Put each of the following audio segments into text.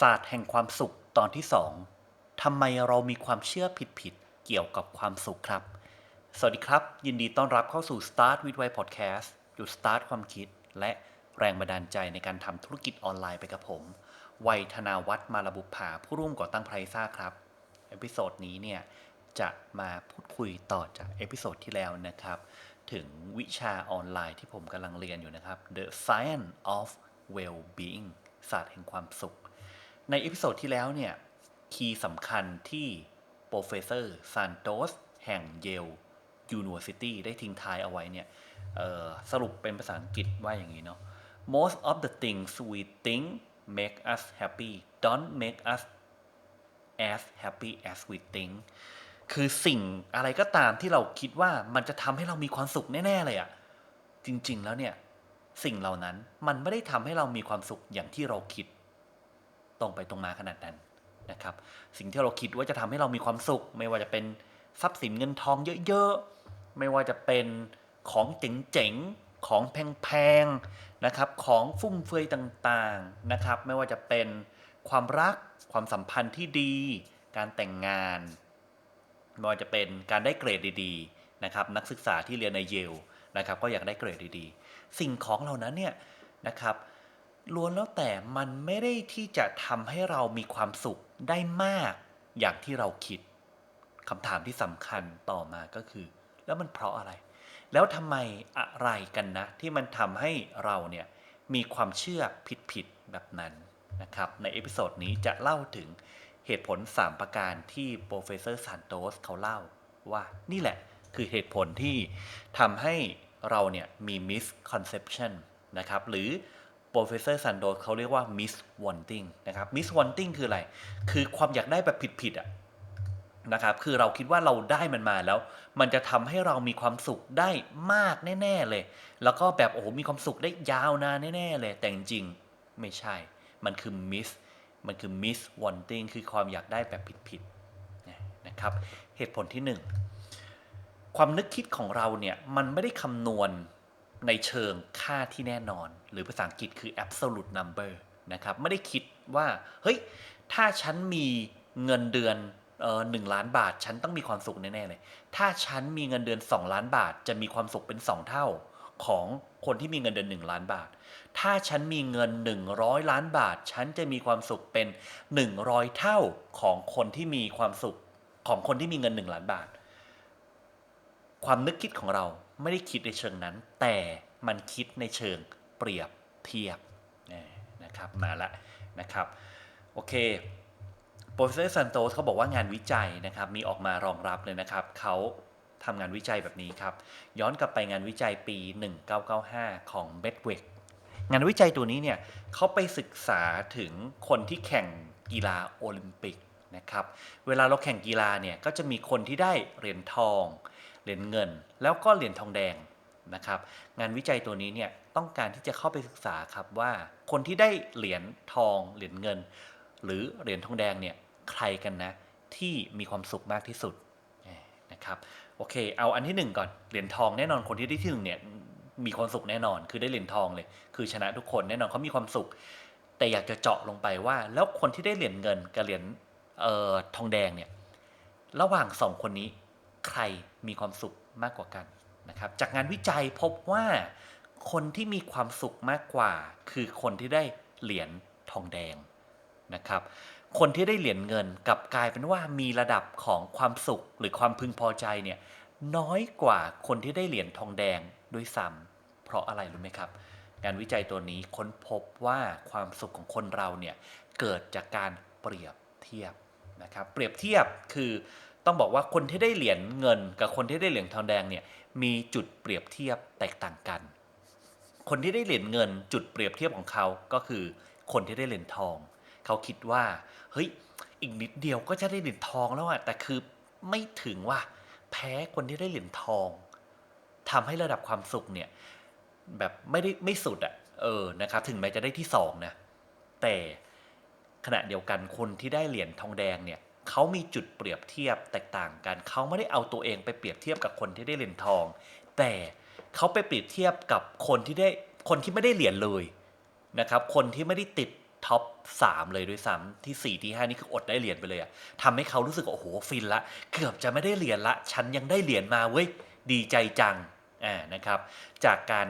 ศาสตร์แห่งความสุขตอนที่สองทำไมเรามีความเชื่อผิดๆ เกี่ยวกับความสุขครับ สวัสดีครับ ยินดีต้อนรับเข้าสู่ Start with Why Podcast จุด start ความคิด และแรงบันดาลใจในการทำธุรกิจออนไลน์ไปกับผม วัยธนาวัฒน์มาลบุภาผู้ร่วมก่อตั้งไพรซ่าครับ เอพิโซดนี้เนี่ยจะมาพูดคุยต่อจากเอพิโซดที่แล้วนะครับ ถึงวิชาออนไลน์ที่ผมกำลังเรียนอยู่นะครับ The Science of Well-being ศาสตร์แห่งความสุข ในเอพิโซดที่แล้วเนี่ย คีย์สำคัญที่โปรเฟสเซอร์ซานโตสแห่งเยล University ได้ทิ้งท้ายเอาไว้เนี่ยสรุปเป็นภาษาอังกฤษว่าอย่างนี้เนาะ most of the things we think make us happy don't make us as happy as we think คือสิ่งอะไรก็ตามที่เราคิดว่ามันจะทำให้เรามีความสุขแน่ ๆ เลยอะจริง ๆ แล้วเนี่ย สิ่งเหล่านั้นมันไม่ได้ทำให้เรามีความสุขอย่างที่เราคิด ตรงไปตรงมาขนาดนั้นนะครับ สิ่งที่เราคิดว่าจะทำให้เรามีความสุข ไม่ว่าจะเป็นทรัพย์สินเงินทองเยอะๆ ไม่ว่าจะเป็นของเจ๋งๆ ของแพงๆ นะครับ ของฟุ่มเฟือยต่างๆ นะครับ ไม่ว่าจะเป็นความรัก ความสัมพันธ์ที่ดี การแต่งงาน ไม่ว่าจะเป็นการได้เกรดดีๆ นะครับ นักศึกษาที่เรียนในเยลนะครับ ก็อยากได้เกรดดีๆ สิ่งของเหล่านั้นเนี่ยนะครับ ล้วนแล้วแต่มันไม่ได้ที่จะทำให้เรามีความสุขได้มากอย่างที่เราคิดคำถามที่สำคัญต่อมาก็คือ แล้วมันเพราะอะไร แล้วทำไมอะไรกันนะ ที่มันทำให้เราเนี่ยมีความเชื่อผิดๆแบบนั้นนะครับ ในเอพิโซดนี้จะเล่าถึงเหตุผล 3 ประการที่โปรเฟสเซอร์ซานโตสเขาเล่าว่านี่แหละคือเหตุผลที่ทำให้เราเนี่ยมี misconception นะครับ หรือ โปรเฟสเซอร์ซันโดเขาเรียกว่า miss wanting นะครับ miss wanting คืออะไร คือความอยากได้แบบผิดๆอะนะครับ คือเราคิดว่าเราได้มันมาแล้ว มันจะทำให้เรามีความสุขได้มากแน่ ๆเลย แล้วก็แบบโอ้โห มีความสุขได้ยาวนานแน่ ๆ เลย แต่จริงไม่ใช่ มันคือ miss มันคือ miss wanting คือความอยากได้แบบผิดๆนะครับ เหตุผลที่หนึ่งความนึกคิดของเราเนี่ย มันไม่ได้คำนวณ ในเชิงค่าที่แน่นอน หรือภาษาอังกฤษคือ absolute number นะครับไม่ได้คิดว่า เฮ้ย ถ้าฉันมีเงินเดือนเออหนึ่งล้านบาท ฉันต้องมีความสุขแน่ ๆ เลย ถ้าฉันมีเงินเดือน 2 ล้านบาท จะมีความสุขเป็น 2 เท่าของคนที่มีเงินเดือน 1 ล้านบาท ถ้าฉันมีเงิน 100 ล้านบาท ฉันจะมีความสุขเป็น 100 เท่าของคนที่มีความสุขของคนที่มีเงิน 1 ล้านบาท ความนึกคิดของเรา ไม่ได้คิดในเชิงนั้น แต่มันคิดในเชิงเปรียบเทียบนะครับมาละนะครับโอเคโปรเฟสเซอร์ซันโตสเขาบอกว่างานวิจัยนะครับมีออกมารองรับเลยนะครับเขาทำงานวิจัยแบบนี้ครับ ย้อนกลับไปงานวิจัยปี 1995 ของเบดเวกงานวิจัยตัวนี้เนี่ยเขาไปศึกษาถึงคนที่แข่งกีฬาโอลิมปิกนะครับ เวลาเราแข่งกีฬาเนี่ยก็จะมีคนที่ได้เหรียญทอง เหรียญเงิน แล้วก็เหรียญทองแดงนะครับ งานวิจัยตัวนี้เนี่ยต้องการที่จะเข้าไปศึกษาครับว่า คนที่ได้เหรียญทอง เหรียญเงิน หรือเหรียญทองแดงเนี่ยใครกันนะที่มีความสุขมากที่สุดนะครับโอเค เอาอันที่หนึ่งก่อนเหรียญทองแน่นอนคนที่ได้ที่หนึ่งเนี่ยมีความสุขแน่นอน คือได้เหรียญทองเลย คือชนะทุกคนแน่นอนเขามีความสุข แต่อยากจะเจาะลงไปว่า แล้วคนที่ได้เหรียญเงินกับเหรียญเอ่อทองแดงเนี่ยระหว่างสองคนนี้ ใครมีความสุขมากกว่ากันนะครับ จากงานวิจัยพบว่าคนที่มีความสุขมากกว่า คือคนที่ได้เหรียญทองแดงนะครับ คนที่ได้เหรียญเงินกลับกลายเป็นว่ามีระดับของความสุขหรือความพึงพอใจเนี่ยน้อยกว่าคนที่ได้เหรียญทองแดงด้วยซ้ำเพราะอะไรรู้ไหมครับ งานวิจัยตัวนี้ค้นพบว่าความสุขของคนเราเนี่ยเกิดจากการเปรียบเทียบนะครับ เปรียบเทียบคือ ต้องบอกว่าคนที่ได้เหรียญเงิน กับคนที่ได้เหรียญทองแดงเนี่ยมีจุดเปรียบเทียบแตกต่างกัน คนที่ได้เหรียญเงิน จุดเปรียบเทียบของเขาก็คือคนที่ได้เหรียญทอง เขาคิดว่าเฮ้ยอีกนิดเดียวก็จะได้เหรียญทองแล้วอะแต่คือไม่ถึงว่าแพ้คนที่ได้เหรียญทองทำให้ระดับความสุขเนี่ยแบบไม่ได้ไม่สุดอะเออนะครับถึงแม้จะได้ที่สองนะแต่ขณะเดียวกันคนที่ได้เหรียญทองแดงเนี่ย เขามีจุดเปรียบเทียบแตกต่างกัน เขาไม่ได้เอาตัวเองไปเปรียบเทียบกับคนที่ได้เหรียญทอง แต่เขาไปเปรียบเทียบกับคนที่ได้คนที่ไม่ได้เหรียญเลยนะครับ คนที่ไม่ได้ติดท็อป3เลยด้วยซ้ำที่ 4 ที่ 5 นี่คืออดได้เหรียญไปเลยอะทำให้เขารู้สึกว่าโอ้โหฟินละ เกือบจะไม่ได้เหรียญละ ฉันยังได้เหรียญมาเว้ยดีใจจังอ่านะครับ จากการ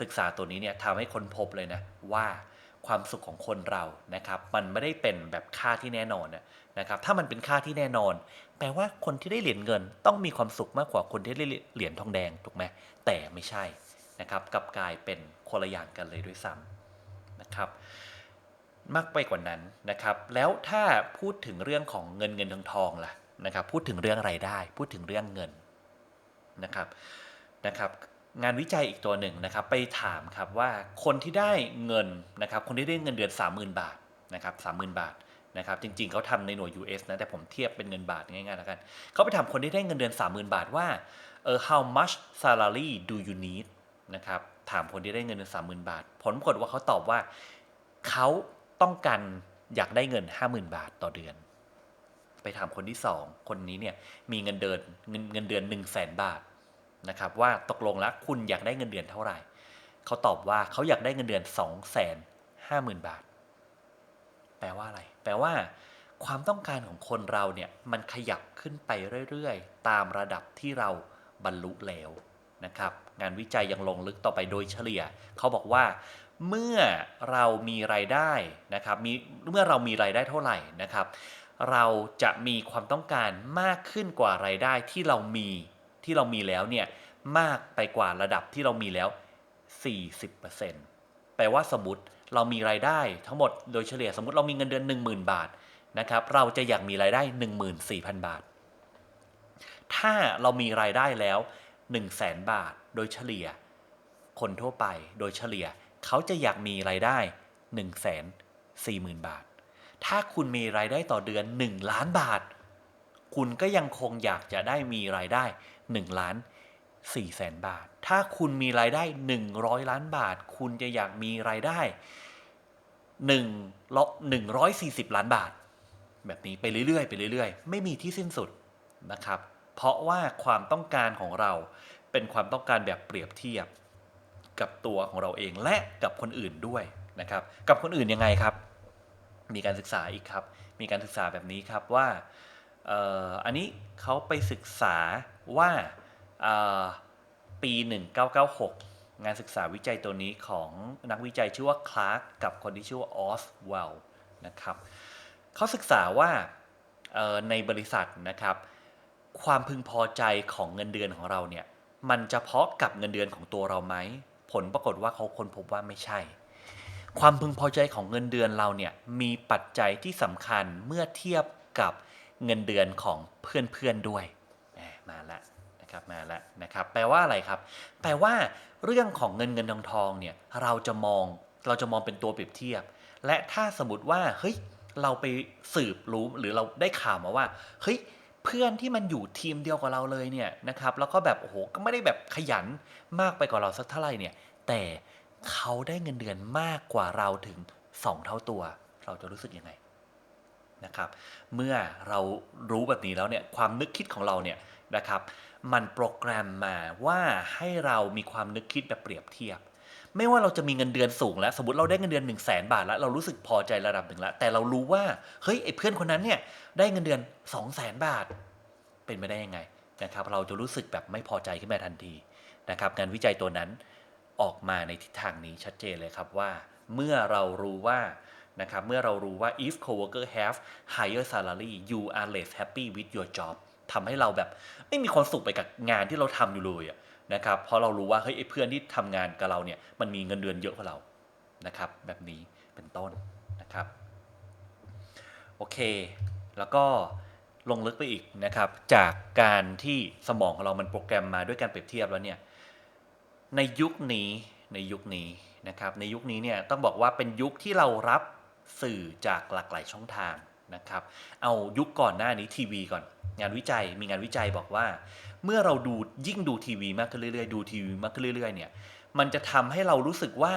ศึกษาตัวนี้เนี่ยทำให้คนพบเลยนะว่า ความสุขของคนเรานะครับมันไม่ได้เป็นแบบค่าที่แน่นอนนะครับถ้ามันเป็นค่าที่แน่นอน แปลว่าคนที่ได้เหรียญเงิน ต้องมีความสุขมากกว่าคนที่ได้เหรียญทองแดงถูกไหมแต่ไม่ใช่นะครับกับกลายเป็นคนละอย่างกันเลยด้วยซ้ำนะครับมากไปกว่านั้นนะครับ แล้วถ้าพูดถึงเรื่องของเงินเงินทองทองล่ะนะครับ พูดถึงเรื่องไรายได้ พูดถึงเรื่องเงินนะครับนะครับ งานวิจัยอีกตัวหนึ่งนะครับไปถามครับว่าคนที่ได้เงินนะครับคนที่ได้เงินเดือน 30,000 บาทนะครับ30,000 บาทนะครับจริงๆเขาทำในหน่วย US นะแต่ผมเทียบเป็นเงินบาทง่ายๆแล้วกันเขาไปถามคนที่ได้เงินเดือน 30,000 บาทว่าเออ how much salary do you need นะครับถามคนที่ได้เงินเดือน 30,000 บาท ผลปรากฏว่าเขาตอบว่าเขาต้องการอยากได้เงิน 50,000 บาทต่อเดือน ไปถามคนที่ 2 คนนี้เนี่ยมีเงินเดือนเงินเงินเดือน 1 0 0 0 0แบาท นะครับว่าตกลงแล้วคุณอยากได้เงินเดือนเท่าไหร่ เขาตอบว่าเขาอยากได้เงินเดือน 2 5 0 0 0 0 บาท แปลว่าอะไร แปลว่า ความต้องการของคนเราเนี่ยมันขยับขึ้นไปเรื่อยๆ ตามระดับที่เราบรรลุแล้วนะครับงานวิจัยยังลงลึกต่อไปโดยเฉลี่ย เขาบอกว่าเมื่อเรามีรายได้นะครับมีเมื่อเรามีรายได้เท่าไหร่นะครับ เราจะมีความต้องการมากขึ้นกว่ารายได้ที่เรามี ที่เรามีแล้วเนี่ยมากไปกว่าระดับที่เรามีแล้ว 40%แปลว่าสมมติเรามีรายได้ทั้งหมดโดยเฉลี่ยสมมติเรามีเงินเดือน 10,000 บาทนะครับเราจะอยากมีรายได้ 14,000 บาท ถ้าเรามีรายได้แล้ว 1 0 0 0 0แสนบาทโดยเฉลี่ย คนทั่วไปโดยเฉลี่ยเขาจะอยากมีรายได้ 1 4 0 0 0 0 บาท ถ้าคุณมีรายได้ต่อเดือน 1 ล้านบาท คุณก็ยังคงอยากจะได้มีรายได้ 1ล้าน4แสนบาท ถ้าคุณมีรายได้ 100 ล้านบาท คุณจะอยากมีรายได้1ละ140 ล้านบาท แบบนี้ไปเรื่อยๆไปเรื่อยๆ ไม่มีที่สิ้นสุดนะครับ เพราะว่าความต้องการของเราเป็นความต้องการแบบเปรียบเทียบกับตัวของเราเองและกับคนอื่นด้วยนะครับ กับคนอื่นยังไงครับ มีการศึกษาอีกครับ มีการศึกษาแบบนี้ครับว่าอันนี้เขาไปศึกษา ว่าปี 1996 งานศึกษาวิจัยตัวนี้ของนักวิจัยชื่อว่าคลาร์กกับคนที่ชื่อว่าออสเวลนะครับเขาศึกษาว่าในบริษัทนะครับ ความพึงพอใจของเงินเดือนของเราเนี่ยมันจะเพาะกับเงินเดือนของตัวเราไหม ผลปรากฏว่าเขาค้นพบว่าไม่ใช่ ความพึงพอใจของเงินเดือนเราเนี่ยมีปัจจัยที่สำคัญเมื่อเทียบกับเงินเดือนของเพื่อนๆด้วย มาแล้วนะครับมาแล้วนะครับแปลว่าอะไรครับ แปลว่าเรื่องของเงินเงินทองทองเนี่ยเราจะมองเราจะมองเป็นตัวเปรียบเทียบ และถ้าสมมติว่าเฮ้ยเราไปสืบรู้หรือเราได้ข่าวมาว่าเฮ้ยเพื่อนที่มันอยู่ทีมเดียวกับเราเลยเนี่ยนะครับแล้วก็แบบโอ้โหก็ไม่ได้แบบขยันมากไปกว่าเราสักเท่าไหร่เนี่ยแต่เขาได้เงินเดือนมากกว่าเราถึง 2 เท่าตัว เราจะรู้สึกยังไงนะครับ เมื่อเรารู้แบบนี้แล้วเนี่ยความนึกคิดของเราเนี่ย นะครับ มันโปรแกรมมาว่าให้เรามีความนึกคิดแบบเปรียบเทียบ ไม่ว่าเราจะมีเงินเดือนสูงแล้วสมมติเราได้เงินเดือน1นึ่งแสนบาทแล้วเรารู้สึกพอใจระดับหนึ่งแล้วแต่เรารู้ว่าเฮ้ยไอ้เพื่อนคนนั้นเนี่ยได้เงินเดือน2องแสนบาท เป็นไปได้ยังไงนะครับ เราจะรู้สึกแบบไม่พอใจขึ้นมาทันทีนะครับงานวิจัยตัวนั้นออกมาในทิศทางนี้ชัดเจนเลยครับว่า เมื่อเรารู้ว่านะครับเมื่อเรารู้ว่า if coworker have higher salary you are less happy with your job ทำให้เราแบบ ไม่มีความสุขไปกับงานที่เราทำอยู่เลยนะครับเพราะเรารู้ว่าเฮ้ยเพื่อนที่ทำงานกับเราเนี่ยมันมีเงินเดือนเยอะกว่าเรานะครับ แบบนี้เป็นต้นนะครับโอเค แล้วก็ลงลึกไปอีกนะครับ จากการที่สมองของเรามันโปรแกรมมาด้วยการเปรียบเทียบแล้วเนี่ยในยุคนี้ในยุคนี้นะครับ ในยุคนี้เนี่ยต้องบอกว่าเป็นยุคที่เรารับสื่อจากหลากหลายช่องทาง นะครับ เอายุคก่อนหน้านี้ทีวีก่อน งานวิจัยมีงานวิจัยบอกว่า เมื่อเราดูยิ่งดูทีวีมากขึ้นเรื่อยๆ ดูทีวีมากขึ้นเรื่อยๆเนี่ยมันจะทำให้เรารู้สึกว่า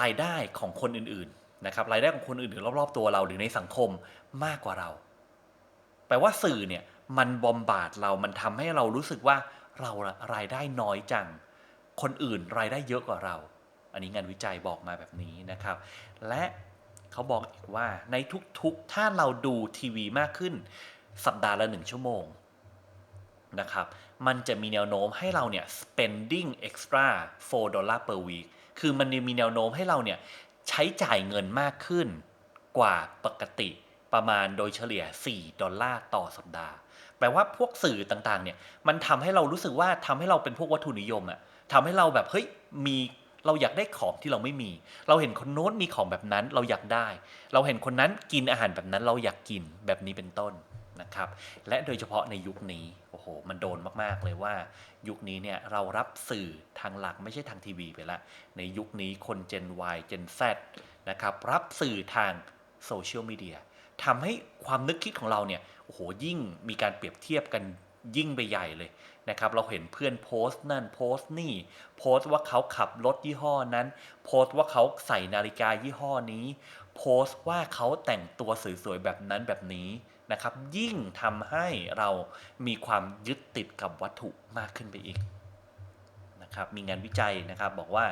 รายได้ของคนอื่นๆนะครับรายได้ของคนอื่นๆรอบๆตัวเราหรือในสังคมมากกว่าเรา แปลว่าสื่อเนี่ยมันบอมบาดเรา มันทำให้เรารู้สึกว่าเรารายได้น้อยจัง คนอื่นรายได้เยอะกว่าเรา อันนี้งานวิจัยบอกมาแบบนี้นะครับ และ เขาบอกอีกว่าในทุกๆ ถ้าเราดูทีวีมากขึ้น สัปดาห์ละหนึ่งชั่วโมงนะครับ มันจะมีแนวโน้มให้เราเนี่ย spending extra 4 dollar per week คือมันมีแนวโน้มให้เราเนี่ย ใช้จ่ายเงินมากขึ้นกว่าปกติประมาณโดยเฉลี่ย 4 ดอลลาร์ต่อสัปดาห์ แปลว่าพวกสื่อต่างๆ เนี่ย มันทำให้เรารู้สึกว่าทำให้เราเป็นพวกวัตถุนิยมอะทำให้เราแบบ เฮ้ย มี เราอยากได้ของที่เราไม่มี เราเห็นคนโน้นมีของแบบนั้นเราอยากได้ เราเห็นคนนั้นกินอาหารแบบนั้นเราอยากกินแบบนี้เป็นต้นนะครับ และโดยเฉพาะในยุคนี้โอ้โหมันโดนมากๆเลยว่า ยุคนี้เนี่ยเรารับสื่อทางหลักไม่ใช่ทางทีวีไปละ ในยุคนี้คน Gen Y Gen Z นะครับรับสื่อทางโซเชียลมีเดียทำให้ความนึกคิดของเราเนี่ยโอ้โหยิ่งมีการเปรียบเทียบกัน ยิ่งไปใหญ่เลยนะครับ เราเห็นเพื่อนโพสต์นั่นโพสต์นี่ โพสต์ว่าเขาขับรถยี่ห้อนั้น โพสต์ว่าเขาใส่นาฬิกายี่ห้อนี้ โพสต์ว่าเขาแต่งตัวสวยๆแบบนั้นแบบนี้นะครับ ยิ่งทำให้เรามีความยึดติดกับวัตถุมากขึ้นไปอีกนะครับ มีงานวิจัยนะครับบอกว่า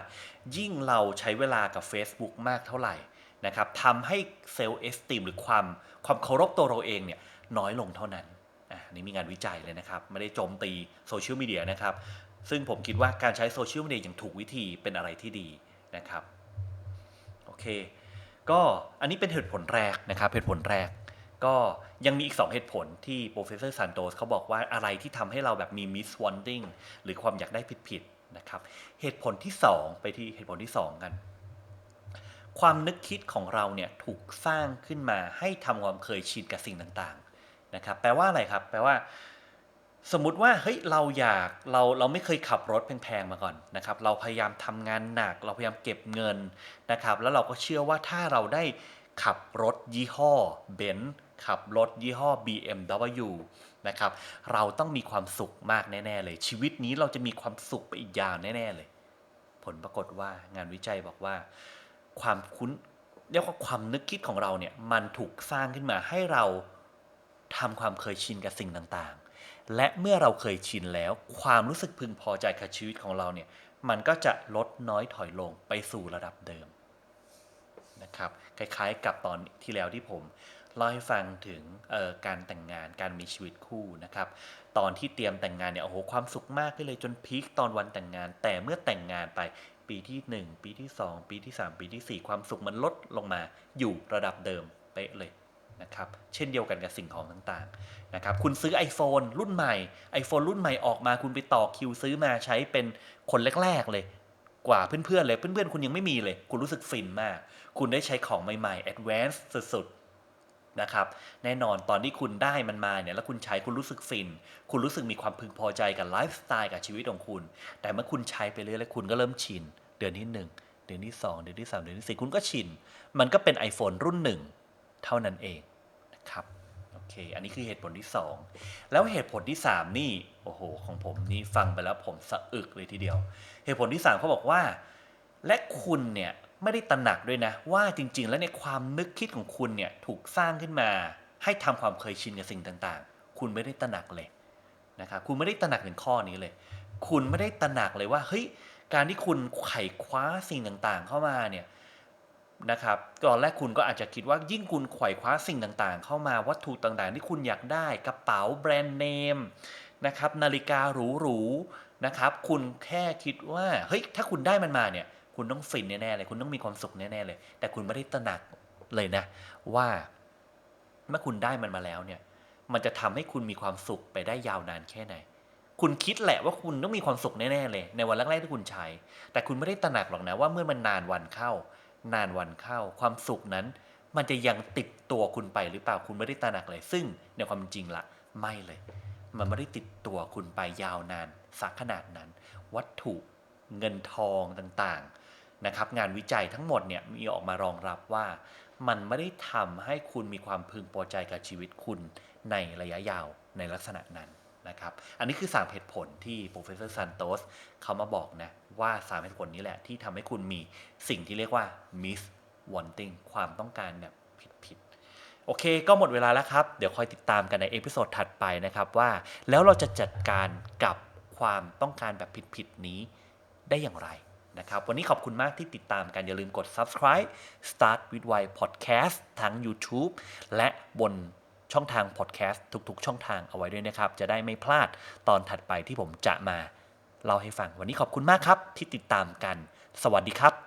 ยิ่งเราใช้เวลากับ Facebook มากเท่าไหร่นะครับทำให้เซลล์เอสติมหรือความความเคารพตัวเราเองเนี่ยน้อยลงเท่านั้น อะนี่มีงานวิจัยเลยนะครับ ไม่ได้โจมตีโซเชียลมีเดียนะครับ ซึ่งผมคิดว่าการใช้โซเชียลมีเดียอย่างถูกวิธีเป็นอะไรที่ดีนะครับ โอเค ก็อันนี้เป็นเหตุผลแรกนะครับ เหตุผลแรก ก็ยังมีอีก 2 เหตุผลที่ professor Santos เขาบอกว่าอะไรที่ทำให้เราแบบมี miss wanting หรือความอยากได้ผิดๆนะครับ เหตุผลที่ 2 ไปที่เหตุผลที่ 2 กัน ความนึกคิดของเราเนี่ยถูกสร้างขึ้นมาให้ทำความเคยชินกับสิ่งต่าง นะครับแปลว่าอะไรครับ แปลว่า สมมุติว่าเฮ้ยเราอยากเราเราไม่เคยขับรถแพงๆมาก่อนนะครับ เราพยายามทำงานหนัก เราพยายามเก็บเงินนะครับ แล้วเราก็เชื่อว่าถ้าเราได้ขับรถยี่ห้อเบนซ์ขับรถยี่ห้อ BMW นะครับ เราต้องมีความสุขมากแน่ๆเลย ชีวิตนี้เราจะมีความสุขไปอีกยาวแน่ๆเลย ผลปรากฏว่างานวิจัยบอกว่า ความคุ้นเรียกว่าความนึกคิดของเราเนี่ยมันถูกสร้างขึ้นมาให้เรา ทำความเคยชินกับสิ่งต่างๆ และเมื่อเราเคยชินแล้ว ความรู้สึกพึงพอใจกับชีวิตของเราเนี่ยมันก็จะลดน้อยถอยลงไปสู่ระดับเดิมนะครับคล้ายๆกับตอนที่แล้วที่ผมเล่าให้ฟังถึงการแต่งงานการมีชีวิตคู่นะครับ ตอนที่เตรียมแต่งงานเนี่ยโอ้โหความสุขมากเลยจนพีคตอนวันแต่งงาน แต่เมื่อแต่งงานไปปีที่ 1 ปีที่ 2 ปีที่ 3 ปีที่ 4 ความสุขมันลดลงมาอยู่ระดับเดิมเป๊ะเลย นะครับเช่นเดียวกันกับสิ่งของต่างๆนะครับคุณซื้อ iPhone รุ่นใหม่ iPhone รุ่นใหม่ออกมาคุณไปต่อคิวซื้อมาใช้เป็นคนแรกๆเลยกว่าเพื่อนๆเลย เพื่อนๆ คุณยังไม่มีเลย คุณรู้สึกฟินมาก คุณได้ใช้ของใหม่ๆ advanced สุดๆ นะครับ แน่นอนตอนที่คุณได้มันมาเนี่ย แล้วคุณใช้คุณรู้สึกฟิน คุณรู้สึกมีความพึงพอใจกับไลฟ์สไตล์กับชีวิตของคุณ แต่เมื่อคุณใช้ไปเรื่อยๆคุณก็เริ่มชิน เดือนที่ 1 เดือนที่ 2 เดือนที่ 3 เดือนที่ 4 คุณก็ชิน มันก็เป็น iPhone รุ่นหนึ่ง เท่านั้นเองนะครับโอเคอันนี้คือเหตุผลที่ 2 แล้วเหตุผลที่ 3 นี่โอ้โหของผมนี่ฟังไปแล้วผมสะอึกเลยทีเดียว เหตุผลที่3เขาบอกว่า และคุณเนี่ยไม่ได้ตระหนักด้วยนะ ว่าจริง ๆ แล้วเนี่ยความนึกคิดของคุณเนี่ยถูกสร้างขึ้นมา ให้ทำความเคยชินกับสิ่งต่างๆ คุณไม่ได้ตระหนักเลยนะครับคุณไม่ได้ตระหนักถึงข้อนี้เลย คุณไม่ได้ตระหนักเลยว่าเฮ้ยการที่คุณไขคว้าสิ่งต่างๆ เข้ามาเนี่ย นะครับตอนแรกคุณก็อาจจะคิดว่ายิ่งคุณไขว่คว้าสิ่งต่างๆ เข้ามาวัตถุต่างๆ ที่คุณอยากได้กระเป๋าแบรนด์เนมนะครับนาฬิกาหรูๆนะครับคุณแค่คิดว่าเฮ้ยถ้าคุณได้มันมาเนี่ยคุณต้องฟินแน่ๆเลย คุณต้องมีความสุขแน่ๆเลย แต่คุณไม่ได้ตระหนักเลยนะ ว่าเมื่อคุณได้มันมาแล้วเนี่ย มันจะทำให้คุณมีความสุขไปได้ยาวนานแค่ไหน คุณคิดแหละว่าคุณต้องมีความสุขแน่ๆเลย ในวันแรกๆที่คุณใช้ แต่คุณไม่ได้ตระหนักหรอกนะว่าเมื่อมันนานวันเข้า นานวันเข้า ความสุขนั้น มันจะยังติดตัวคุณไปหรือเปล่าคุณไม่ได้ตระหนักเลย ซึ่งในความจริงละไม่เลย มันไม่ได้ติดตัวคุณไปยาวนานสักขนาดนั้น วัตถุเงินทองต่างๆนะครับ งานวิจัยทั้งหมดเนี่ยมีออกมารองรับว่า มันไม่ได้ทำให้คุณมีความพึงพอใจกับชีวิตคุณในระยะยาวในลักษณะนั้น นะครับ อันนี้คือ 3 เหตุผลที่ professor Santos เขามาบอกนะ ว่า 3 เหตุผลนี้แหละ ที่ทำให้คุณมีสิ่งที่เรียกว่า miss wanting ความต้องการแบบผิดๆ โอเค ก็หมดเวลาแล้วครับ เดี๋ยวคอยติดตามกันในเอพิโซดถัดไปนะครับว่า แล้วเราจะจัดการกับความต้องการแบบผิดๆ นี้ได้อย่างไรนะครับ วันนี้ขอบคุณมากที่ติดตามกัน อย่าลืมกด subscribe Start with Why Podcast ทั้ง YouTube และบน ช่องทางพอดแคสต์ทุกๆ ช่องทางเอาไว้ด้วยนะครับ จะได้ไม่พลาดตอนถัดไปที่ผมจะมาเล่าให้ฟังวันนี้ขอบคุณมากครับที่ติดตามกัน สวัสดีครับ